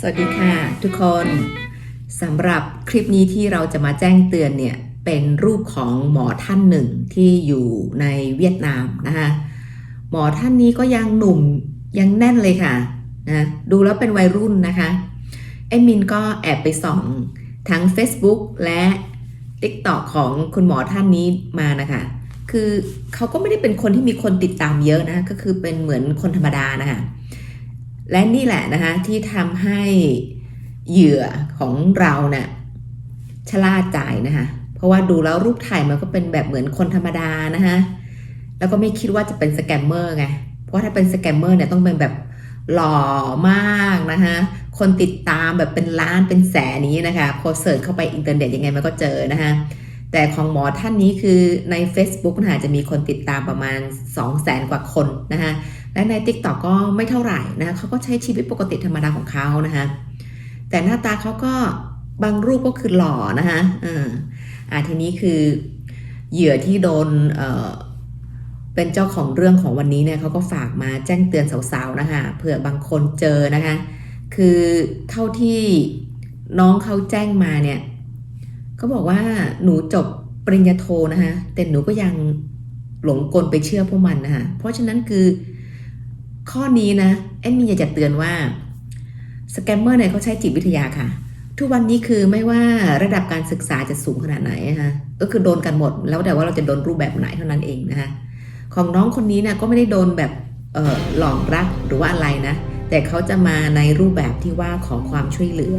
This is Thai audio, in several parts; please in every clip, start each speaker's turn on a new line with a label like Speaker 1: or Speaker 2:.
Speaker 1: สวัสดีค่ะทุกคนสำหรับคลิปนี้ที่เราจะมาแจ้งเตือนเนี่ยเป็นรูปของหมอท่านหนึ่งที่อยู่ในเวียดนามนะคะหมอท่านนี้ก็ยังหนุ่มยังแน่นเลยค่ะนะดูแล้วเป็นวัยรุ่นนะคะเอมมินก็แอบไปส่องทั้ง Facebook และ TikTok ของคุณหมอท่านนี้มานะคะคือเขาก็ไม่ได้เป็นคนที่มีคนติดตามเยอะนะก็คือเป็นเหมือนคนธรรมดานะคะ และนี่แหละนะคะที่ทำให้เหยื่อของเราเนี่ยชะล่าใจนะคะเพราะว่าดูแล้วรูปถ่ายมันก็เป็นแบบเหมือนคนธรรมดานะคะแล้วก็ไม่คิดว่าจะเป็นสแกมเมอร์ไงเพราะถ้าเป็นสแกมเมอร์เนี่ยต้องเป็นแบบหล่อมากนะคะคนติดตามแบบเป็นล้านเป็นแสนนี้นะคะพอเสิร์ชเข้าไปอินเทอร์เน็ตยังไงมันก็เจอนะคะแต่ของหมอท่านนี้คือใน Facebook นะคะจะมีคนติดตามประมาณ 2 0 0แสนกว่าคนนะคะ และใน Tik t o อกก็ไม่เท่าไหร่นะเขาก็ใช้ชีวิตปกติธรรมดาของเขานะคะแต่หน้าตาเขาก็บางรูปก็คือหล่อนะคะอ่าอ่าทีนี้คือเหยื่อที่โดนเอ่อเป็นเจ้าของเรื่องของวันนี้เนี่ยเขาก็ฝากมาแจ้งเตือนสาวๆนะคะเผื่อบางคนเจอนะคะคือเท่าที่น้องเขาแจ้งมาเนี่ยเขาบอกว่าหนูจบปริญญาโทนะคะแต่หนูก็ยังหลงกลไปเชื่อพวกมันนะคะเพราะฉะนั้นคือ ข้อนี้นะแอดมินอยากจะเตือนว่าสแกมเมอร์เนี่ยเขาใช้จิตวิทยาค่ะ ทุกวันนี้คือไม่ว่าระดับการศึกษาจะสูงขนาดไหนนะคะก็คือโดนกันหมด แล้วแต่ว่าเราจะโดนรูปแบบไหนเท่านั้นเองนะคะของน้องคนนี้นี่ยก็ไม่ได้โดนแบบเออหลอกรักหรือว่าอะไรนะ แต่เขาจะมาในรูปแบบที่ว่าขอความช่วยเหลือ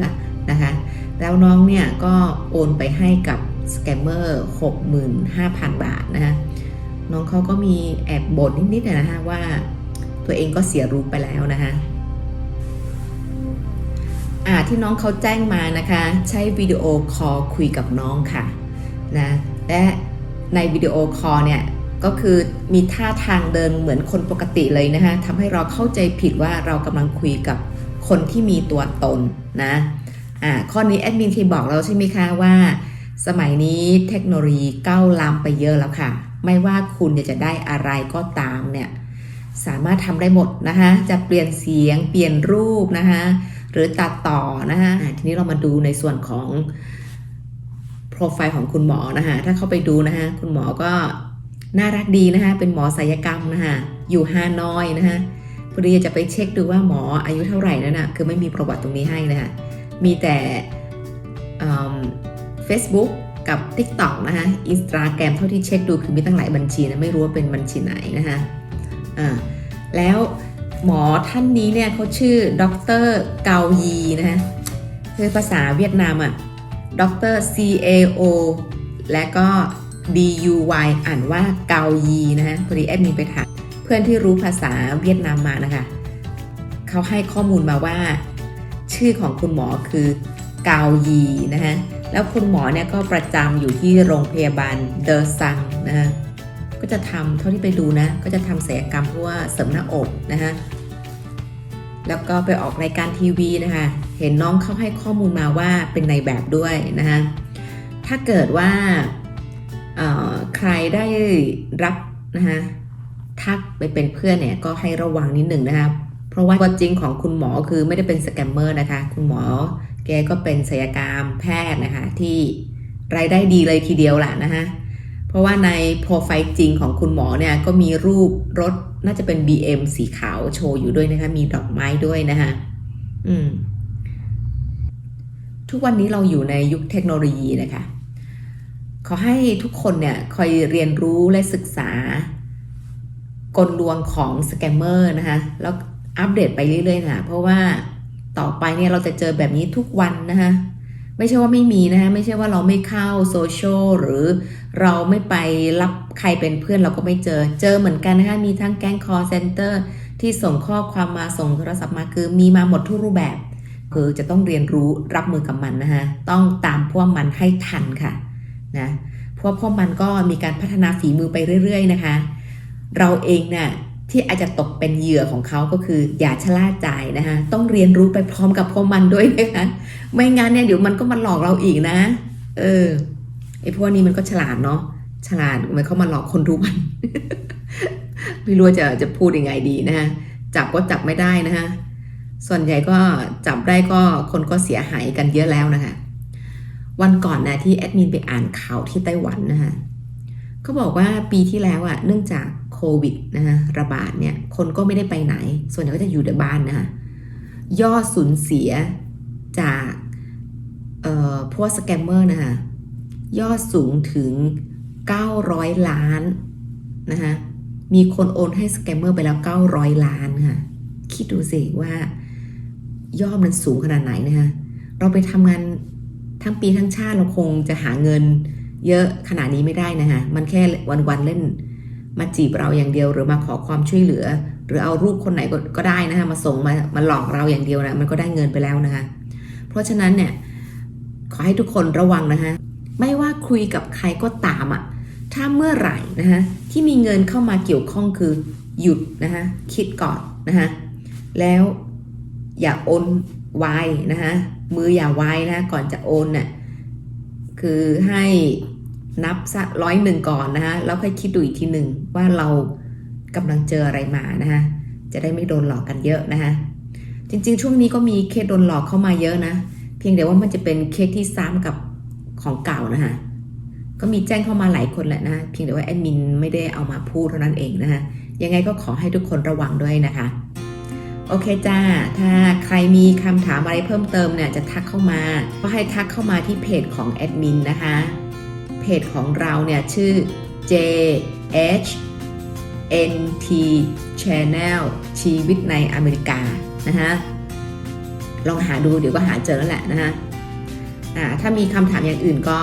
Speaker 1: นะคะ แล้วน้องเนี่ยก็โอนไปให้กับสแกมเมอร์65,000 บาทนะคะน้องเขาก็มีแอบบ่นนิดๆนะฮะว่า ตัวเองก็เสียรูปไปแล้วนะคะอ่าที่น้องเขาแจ้งมานะคะ ใช้วิดีโอคอลคุยกับน้องค่ะนะและในวิดีโอคอลเนี่ยก็คือมีท่าทางเดินเหมือนคนปกติเลยนะคะทำให้เราเข้าใจผิดว่าเรากำลังคุยกับคนที่มีตัวตนนะอ่าข้อนี้แอดมินทีบอกเราใช่ไหมคะว่า สมัยนี้เทคโนโลยีก้าวล้ำไปเยอะแล้วค่ะ ไม่ว่าคุณจะได้อะไรก็ตามเนี่ย สามารถทำได้หมดนะคะจะเปลี่ยนเสียงเปลี่ยนรูปนะคะหรือตัดต่อนะคะทีนี้เรามาดูในส่วนของโปรไฟล์ของคุณหมอนะคะถ้าเข้าไปดูนะคะคุณหมอก็น่ารักดีนะคะเป็นหมอศัลยกรรมนะคะอยู่ฮานอยนะคะพอดีจะไปเช็คดูว่าหมออายุเท่าไหร่นั่นนะคือไม่มีประวัติตรงนี้ให้นะคะมีแต่เฟซบุ๊กกับ TikTok นะคะอินสตาแกรมเท่าที่เช็คดูคือมีตั้งหลายบัญชีนะไม่รู้ว่าเป็นบัญชีไหนนะคะอ่า แล้วหมอท่านนี้เนี่ยเขาชื่อดรเกายีนะฮะคือภาษาเวียดนามอะดร C A O และก็ D U Y อ่านว่าเกายีนะฮะพอดีแอดมินไปถามเพื่อนที่รู้ภาษาเวียดนามมานะคะเขาให้ข้อมูลมาว่า ชื่อของคุณหมอคือเกายีนะฮะแล้วคุณหมอเนี่ยก็ประจำอยู่ที่โรงพยาบาลเดอซังนะฮะ ก็จะทำเท่าที่ไปดูนะ ก็จะทำศัลยกรรมเพราะว่าเสริมหน้าอกนะคะแล้วก็ไปออกรายการทีวีนะคะ เห็นน้องเขาให้ข้อมูลมาว่าเป็นในแบบด้วยนะคะถ้าเกิดว่าใครได้รับนะคะทักไปเป็นเพื่อนเนี่ยก็ให้ระวังนิดหนึ่งนะคะเพราะว่าตัวจริงของคุณหมอคือไม่ได้เป็นสแกมเมอร์นะคะ คุณหมอแกก็เป็นศัลยกรรมแพทย์นะคะที่รายได้ดีเลยทีเดียวแหละนะคะ เพราะว่าในโปรไฟล์จริงของคุณหมอเนี่ยก็มีรูปรถน่าจะเป็น BM สีขาวโชว์อยู่ด้วยนะคะ มีดอกไม้ด้วยนะคะอืม ทุกวันนี้เราอยู่ในยุคเทคโนโลยีนะคะ ขอให้ทุกคนเนี่ยคอยเรียนรู้และศึกษากลลวงของสแกมเมอร์นะคะ แล้วอัปเดตไปเรื่อยๆนะเพราะว่าต่อไปเนี่ยเราจะเจอแบบนี้ทุกวันนะคะ ไม่ใช่ว่าไม่มีนะคะไม่ใช่ว่าเราไม่เข้าโซเชียลหรือเราไม่ไปรับใครเป็นเพื่อนเราก็ไม่เจอ เจอเหมือนกันนะคะมีทั้งแก๊งคอร์เซนเตอร์ที่ส่งข้อความมาส่งโทรศัพท์มาคือมีมาหมดทุกรูปแบบ คือจะต้องเรียนรู้รับมือกับมันนะคะต้องตามพวกมันให้ทันค่ะนะเพราะพวกมันก็มีการพัฒนาฝีมือไปเรื่อย ๆ นะคะ เราเองเนี่ย ที่อาจจะตกเป็นเหยื่อของเขาก็คือ อย่าชะล่าใจนะคะต้องเรียนรู้ไปพร้อมกับพวกมันด้วยนะคะไม่งั้นเนี่ยเดี๋ยวมันก็มาหลอกเราอีกนะ เออไอ้พวกนี้มันก็ฉลาดเนาะฉลาดมันเข้ามาหลอกคนทุกวัน ไม่รู้จะจะพูดยังไงดีนะคะจับก็จับไม่ได้นะคะส่วนใหญ่ก็จับได้ก็คนก็เสียหายกันเยอะแล้วนะคะ วันก่อนนะที่แอดมินไปอ่านข่าวที่ไต้หวันนะคะเขาบอกว่าปีที่แล้วอะเนื่องจาก โควิดนะคะระบาดเนี่ยคนก็ไม่ได้ไปไหน ส่วนใหญ่ก็จะอยู่แต่บ้านนะคะยอดสูญเสียจากเอ่อพวกสแกมเมอร์นะคะยอดสูงถึง 900 ล้านนะคะมีคนโอนให้สแกมเมอร์ไปแล้ว 900 ล้านค่ะ คิดดูสิว่ายอดมันสูงขนาดไหนนะคะเราไปทำงานทั้งปีทั้งชาติเราคงจะหาเงินเยอะขนาดนี้ไม่ได้นะคะมันแค่วันๆเล่น มาจีบเราอย่างเดียวหรือมาขอความช่วยเหลือ หรือเอารูปคนไหนก็กได้นะคะมาส่งมามาหลอกเราอย่างเดียวนะมันก็ได้เงินไปแล้วนะคะเพราะฉะนั้นเนี่ยขอให้ทุกคนระวังนะคะไม่ว่าคุยกับใครก็ตามอะ่ะถ้าเมื่อไหร่นะคะที่มีเงินเข้ามาเกี่ยวข้องคือหยุดนะคะคิดก่อนนะคะแล้วอย่าโอนไวนะคะมืออย่าไวนะก่อนจะโอนเนี่ยคือให้ นับสักร้อยหนึ่งก่อนนะคะแล้วค่อยคิดดูอีกทีหนึ่งว่าเรากำลังเจออะไรมานะคะจะได้ไม่โดนหลอกกันเยอะนะคะจริงๆ ช่วงนี้ก็มีเคสโดนหลอกเข้ามาเยอะนะ เพียงแต่ว่ามันจะเป็นเคสที่ซ้ำกับของเก่านะคะก็มีแจ้งเข้ามาหลายคนแหละนะ เพียงแต่ว่าแอดมินไม่ได้เอามาพูดเท่านั้นเองนะคะยังไงก็ขอให้ทุกคนระวังด้วยนะคะ โอเคจ้า ถ้าใครมีคำถามอะไรเพิ่มเติมเนี่ยจะทักเข้ามา ก็ให้ทักเข้ามาที่เพจของแอดมินนะคะ จของเราเนี่ยชื่อ JH NT Channel ชีวิตในอเมริกานะคะลองหาดูเดี๋ยวก็หาเจอแล้วแหละนะคะถ้ามีคำถามอย่างอื่นก็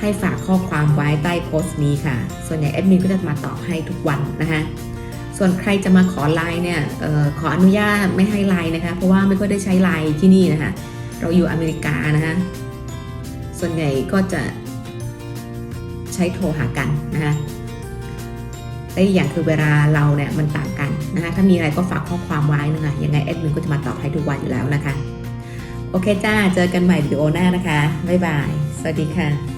Speaker 1: ให้ฝากข้อความไว้ใต้โพสต์นี้ค่ะ ส่วนใหญ่แอดมินก็จะมาตอบให้ทุกวันนะคะส่วนใครจะมาขอไลน์เนี่ยออขออนุญาตไม่ให้ไลน์นะคะ เพราะว่าไม่ค่อยได้ใช้ไลน์ที่นี่นะคะ เราอยู่อเมริกานะคะ ส่วนใหญ่ก็จะ ใช้โทรหากันนะคะและอีกอย่างคือเวลาเราเนี่ยมันต่างกันนะคะถ้ามีอะไรก็ฝากข้อความไว้นะคะยังไงแอดมินก็จะมาตอบให้ทุกวันอยู่แล้วนะคะ โอเคจ้า เจอกันใหม่วิดีโอหน้านะคะ บ๊ายบาย สวัสดีค่ะ